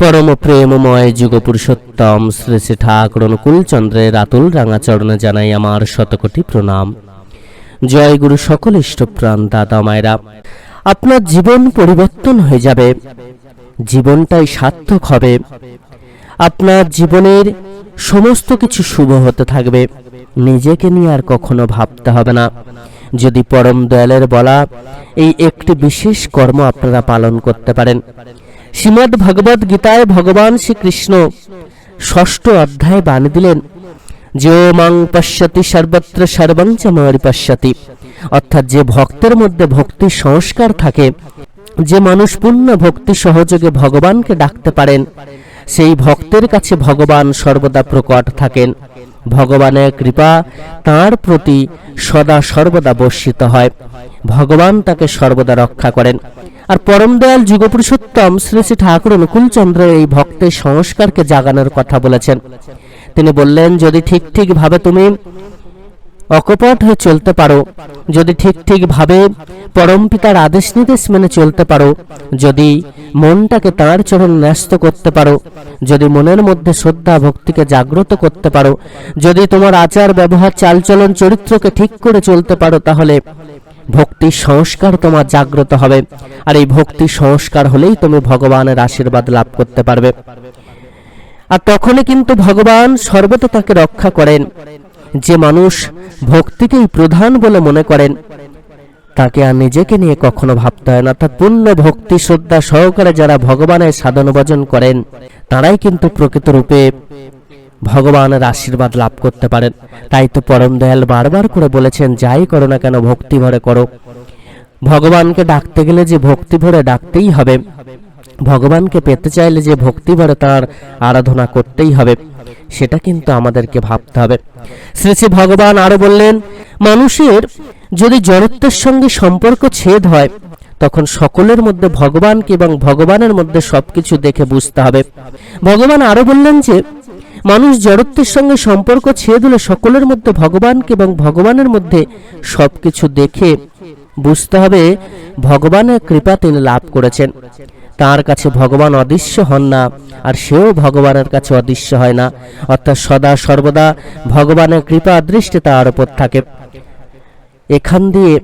পরম প্রেমময় যুগ পুরুষোত্তম শ্রী শ্রী ঠাকুর অনুকূল চন্দ্রের আতুল রাঙা চরণে জানাই আমার শতকোটি প্রণাম। জয় গুরু সকল ইষ্টপ্রাণ দাদা মায়েরা, আপনার জীবন পরিবর্তন হয়ে যাবে, জীবনটাই সার্থক হবে, আপনার জীবনের সমস্ত কিছু শুভ হতে থাকবে, নিজেকে নিয়ে আর কখনো ভাবতে হবে না। যদি পরম দয়ালের বলা এই একটি বিশেষ কর্ম আপনারা পালন করতে পারেন শ্রীমদ্ ভগবদ গীতায় ভগবান শ্রীকৃষ্ণ ষষ্ঠ অধ্যায় বাণী দিলেন। যে মাং পশ্যতি সর্বত্র সর্বঞ্চ মারি পশ্যতি অর্থাৎ যে ভক্তের মধ্যে ভক্তি সংস্কার থাকে, যে মানুষ পূর্ণ ভক্তি সহযোগে ভগবানকে ডাকতে পারেন, সেই ভক্তের কাছে ভগবান সর্বদা প্রকট থাকেন। ভগবানের কৃপা তার প্রতি সদা সর্বদা বর্ষিত হয়। ভগবান তাকে সর্বদা রক্ষা করেন। আর পরম দয়াল যুগপুরুষোত্তম শ্রী শ্রী ঠাকুর অনুকূলচন্দ্র এই ভক্তের সংস্কারকে জাগানোর কথা বলেছেন। তিনি বললেন, যদি ঠিক ঠিক ভাবে তুমি অকপট হয়ে চলতে পারো, যদি ঠিক ঠিক ভাবে পরম পিতার আদেশ নির্দেশ মেনে চলতে পারো, যদি মনটাকে তাঁর চরণ ন্যস্ত করতে পারো, যদি মনের মধ্যে শ্রদ্ধা ভক্তিকে জাগ্রত করতে পারো, যদি তোমার আচার ব্যবহার চালচলন, চরিত্রকে ঠিক করে চলতে পারো, তাহলে ভক্তি সংস্কার তোমার জাগ্রত হবে। আর এই ভক্তি সংস্কার হলেই তুমি ভগবানের আশীর্বাদ লাভ করতে পারবে। আর তখনই কিন্তু ভগবান সর্বদা তাকে রক্ষা করেন। যে মানুষ ভক্তিকেই প্রধান বলে মনে করেন, তাকে আর নিজেকে নিয়ে কখনো ভাবতে হয় না। অর্থাৎ পূর্ণ ভক্তি, শ্রদ্ধা সহকারে যারা ভগবানের সাধন ভজন করেন, তারাই কিন্তু প্রকৃত রূপে ভগবানের আশীর্বাদ লাভ করতে পারেন। তাই তো পরম দয়াল বারবার করে বলেছেন, যাই করো না কেন, ভক্তি ভরে করো। ভগবানকে ডাকতে গেলে যে ভক্তি ভরে ডাকতেই হবে। ভগবানকে পেতে চাইলে যে ভক্তি ভরে তার আরাধনা করতেই হবে, সেটা কিন্তু আমাদেরকে ভাবতে হবে। শ্রী শ্রী ভগবান আরও বললেন, মানুষের যদি জড়ত্বের সঙ্গে সম্পর্ক ছেদ হয়, তখন সকলের মধ্যে ভগবানকে এবং ভগবানের মধ্যে সবকিছু দেখে বুঝতে হবে। ভগবান আরও বললেন যে মানুষ জড়ত্বের সঙ্গে সম্পর্ক ছেদ হলে সকলের মধ্যে ভগবানকে এবং ভগবানের মধ্যে সবকিছু দেখে বুঝতে হবে ভগবানের কৃপা তিনি লাভ করেছেন। তার কাছে ভগবান অদৃশ্য হন না, আর সেও ভগবানের কাছে অদৃশ্য হয় না। অর্থাৎ সদা সর্বদা ভগবানের কৃপা দৃষ্টি তার উপর থাকে। এখান দিয়ে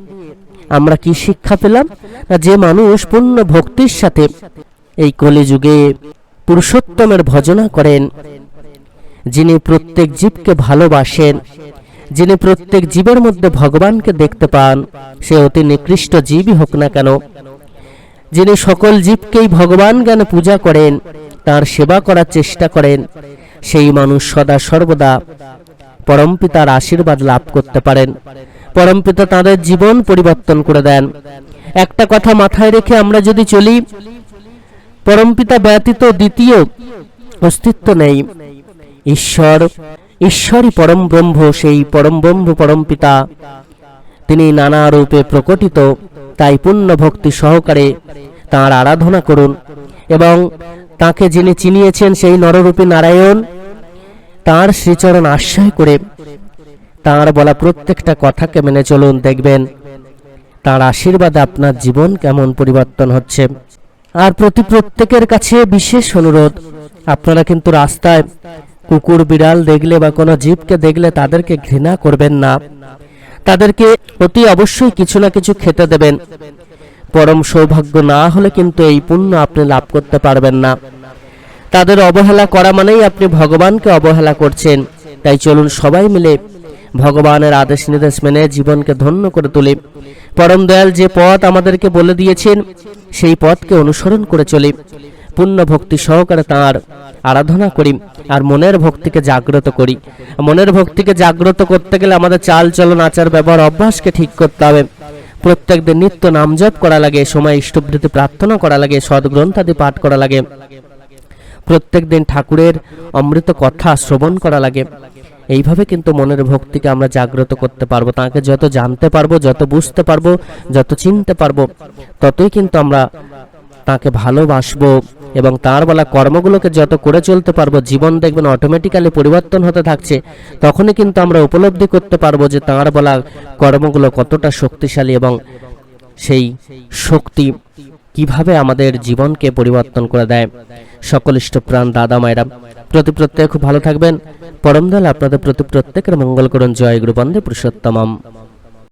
আমরা কি শিক্ষা পেলাম? না, যে মানুষ পূর্ণ ভক্তির সাথে এই কলিযুগে পুরুষোত্তমের ভজনা করেন যিনি প্রত্যেক জীবকে ভালোবাসেন, যিনি প্রত্যেক জীবের মধ্যে ভগবানকে দেখতে পান, সে অতি নিকৃষ্ট জীবই হোক না কেন। যিনি সকল জীবকেই ভগবান জ্ঞানে পূজা করেন, তার সেবা করার চেষ্টা করেন, সেই মানুষ সদা সর্বদা পরমপিতার আশীর্বাদ লাভ করতে পারেন। পরমপিতা তাদের জীবন পরিবর্তন করে দেন। একটা কথা মাথায় রেখে আমরা যদি চলি পরমপিতা ব্যতীত দ্বিতীয় অস্তিত্ব নেই। ঈশ্বর, ঈশ্বরই পরম ব্রহ্ম, সেই পরম ব্রহ্ম পরম পিতা। তিনি নানা রূপে প্রকটিত, তাই পূর্ণ ভক্তি সহকারে তাঁর আরাধনা করুন এবং তাকে যিনি চিনিয়েছেন সেই নররূপী নারায়ণ, তার শ্রীচরণ আশ্রয় করে তাঁর বলা প্রত্যেকটা কথাকে মেনে চলুন, দেখবেন তার আশীর্বাদে আপনার জীবন কেমন পরিবর্তন হচ্ছে। আর প্রতি প্রত্যেকের কাছে বিশেষ অনুরোধ, আপনারা কিন্তু রাস্তায় কুকুর, বিড়াল দেখলে বা কোনো জীবকে দেখলে তাদেরকে ঘৃণা করবেন না। তাদেরকে অতি অবশ্যই কিছু না কিছু খেতে দেবেন। পরম সৌভাগ্য না হলে কিন্তু এই পুণ্য আপনি লাভ করতে পারবেন না। তাদের অবহেলা করা মানেই আপনি ভগবানকে অবহেলা করছেন। তাই চলুন সবাই মিলে ভগবানের আদেশ নির্দেশ মেনে জীবনকে ধন্য করে তুলি। পরম দয়াল যে পথ আমাদেরকে বলে দিয়েছেন, সেই পথকে অনুসরণ করে চলি। পূর্ণ ভক্তি সহকারে তাঁর আরাধনা করি আর মনের ভক্তিকে জাগ্রত করি। মনের ভক্তিকে জাগ্রত করতে গেলে আমাদের চাল চলন আচার ব্যবহার অভ্যাসকে ঠিক করতে হবে। প্রত্যেক দিন নিত্য নাম জপ করা লাগে, সময় ইষ্টবৃত্তি প্রার্থনা করা লাগে সদ্গ্রন্থাদি পাঠ করা লাগে। প্রত্যেক দিন ঠাকুরের অমৃত কথা শ্রবণ করা লাগে। এইভাবে কিন্তু মনের ভক্তিকে আমরা জাগ্রত করতে পারব, তাকে যত জানতে পারব, যত বুঝতে পারব, যত চিনতে পারব, ততই কিন্তু আমরা তাকে ভালোবাসবো। এবং তার বলা কর্মগুলোকে যত করে চলতে পারব, জীবন দেখবেন অটোমেটিক্যালি পরিবর্তন হতে থাকছে। তখনই কিন্তু আমরা উপলব্ধি করতে পারব যে তার বলা কর্মগুলো কতটা শক্তিশালী এবং সেই শক্তি কীভাবে আমাদের জীবনকে পরিবর্তন করে দেয়। সকল ইষ্টপ্রাণ দাদা, মায়েরা, প্রতি প্রত্যেক খুব ভালো থাকবেন। পরম দয়াল আপনাদের প্রতি প্রত্যেকের মঙ্গল করুন। জয় গুরু বন্দে পুরুষোত্তমম।